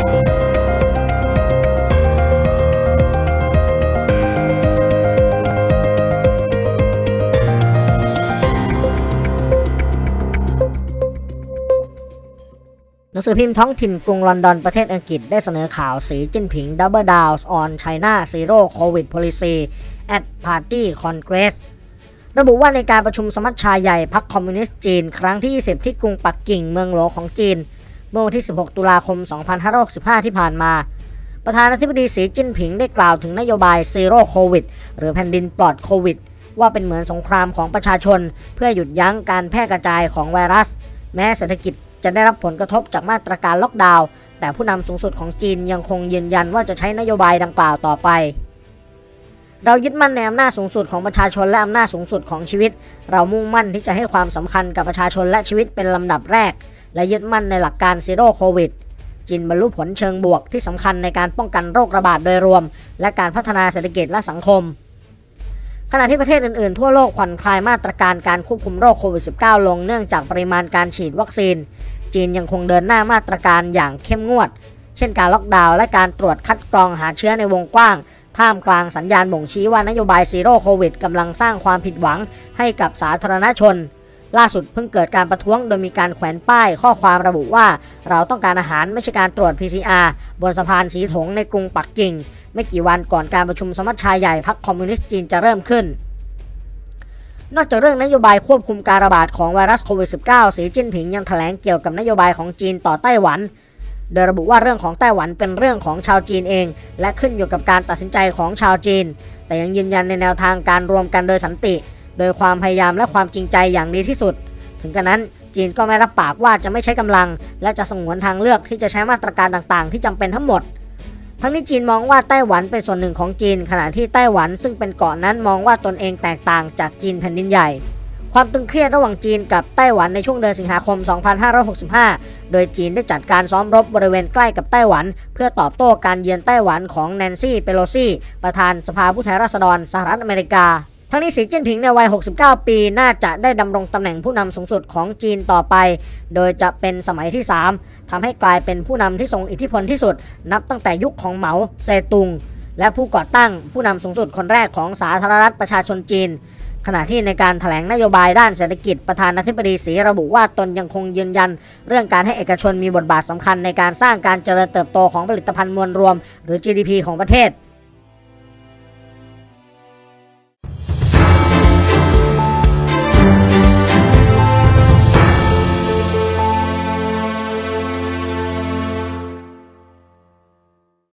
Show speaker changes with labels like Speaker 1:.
Speaker 1: หนังสือพิมพ์ท้องถิ่นกรุงลอนดอนประเทศอังกฤษได้เสนอข่าวสีจิ้นผิง Double Down on China Zero COVID Policy at Party Congress ระบุว่าในการประชุมสมัชชาใหญ่พรรคคอมมิวนิสต์จีน ครั้งที่ 20 ที่กรุงปักกิ่งเมืองหลวงของจีน เมื่อวันที่ 16 ตุลาคม 2565 ที่ผ่านมา ประธานาธิบดีสีจิ้นผิงได้กล่าวถึงนโยบาย Zero COVID หรือแผ่นดินปลอดโควิด ว่าเป็นเหมือนสงครามของประชาชน เพื่อหยุดยั้งการแพร่กระจายของไวรัส แม้เศรษฐกิจจะได้รับผลกระทบจากมาตรการล็อกดาวน์แต่ผู้นำสูงสุดของจีนยังคงยืนยันว่าจะใช้นโยบายดังกล่าวต่อไป เรายึดมั่นในอำนาจสูงสุดของประชาชนและอำนาจสูงสุดของชีวิต เรามุ่งมั่นที่จะให้ความสำคัญกับประชาชนและชีวิตเป็นลำดับแรก และยึดมั่นในหลักการซีโร่โควิดจีนบรรลุผลเชิงบวกที่สำคัญในการป้องกันโรคระบาดโดยรวม และการพัฒนาเศรษฐกิจและสังคม ขณะที่ประเทศอื่นๆ ทั่วโลกผ่อนคลายมาตรการการควบคุมโรคโควิด -19 ลงเนื่องจากปริมาณการฉีดวัคซีน จีนยังคงเดินหน้ามาตรการอย่างเข้มงวด เช่นการล็อกดาวน์และการตรวจคัดกรองหาเชื้อในวงกว้าง ท่ามกลางสัญญาณบ่งชี้ว่านโยบายซีโร่โควิดกำลังสร้างความผิดหวังให้กับสาธารณชน ล่าสุดเพิ่งเกิดการประท้วงโดยมีการแขวนป้ายข้อความระบุว่า เราต้องการอาหารไม่ใช่การตรวจ PCR บนสะพานสีถงในกรุงปักกิ่ง ไม่กี่วันก่อนการประชุมสมัชชาใหญ่พรรคคอมมิวนิสต์จีนจะเริ่มขึ้น นอกจากเรื่องนโยบายควบคุมการระบาดของไวรัสโควิด -19 สีจิ้นผิงยังแถลงเกี่ยวกับนโยบายของจีนต่อไต้หวันโดยระบุว่าเรื่องของไต้หวันเป็นเรื่องของชาวจีนเอง และขึ้นอยู่กับการตัดสินใจของชาวจีน แต่ยังยืนยันในแนวทางการรวมกันโดยสันติ โดยความพยายามและความจริงใจอย่างดีที่สุด ถึงกระนั้นจีนก็ไม่รับปากว่าจะไม่ใช้กำลัง และจะสงวนทางเลือกที่จะใช้มาตรการต่างๆ ที่จำเป็นทั้งหมด ทั้งนี้จีนมองว่าไต้หวันเป็นส่วนหนึ่งของจีน ขณะที่ไต้หวันซึ่งเป็นเกาะนั้นมองว่าตนเองแตกต่างจากจีนแผ่นดินใหญ่ ความตึงเครียดระหว่างจีนกับไต้หวันในช่วงเดือนสิงหาคม 2565 โดยจีนได้จัดการซ้อมรบบริเวณใกล้กับไต้หวัน เพื่อตอบโต้การเยือนไต้หวันของแนนซี่ เปโลซีประธานสภาผู้แทนราษฎรสหรัฐอเมริกา ทั้งนี้สีจิ้นผิงในวัย 69 ปี น่าจะได้ดำรงตำแหน่งผู้นำสูงสุดของจีนต่อไป โดยจะเป็นสมัยที่ 3ทำให้กลายเป็นผู้นำที่ทรงอิทธิพลที่สุด นับตั้งแต่ยุคของเหมาเซตุง และผู้ก่อตั้งผู้นำสูงสุดคนแรกของสาธารณรัฐประชาชนจีน ขณะที่ในการถแถลงนโยบายด้านเศรษฐกิจประธานาธิบดีสีระบุว่าตนยังคงยืนยัน เรื่องการให้เอกชนมีบทบาทสำคัญในการสร้างการเจริญเติบโตของผลิตภัณฑ์มวลรวม หรือ GDP ของประเทศ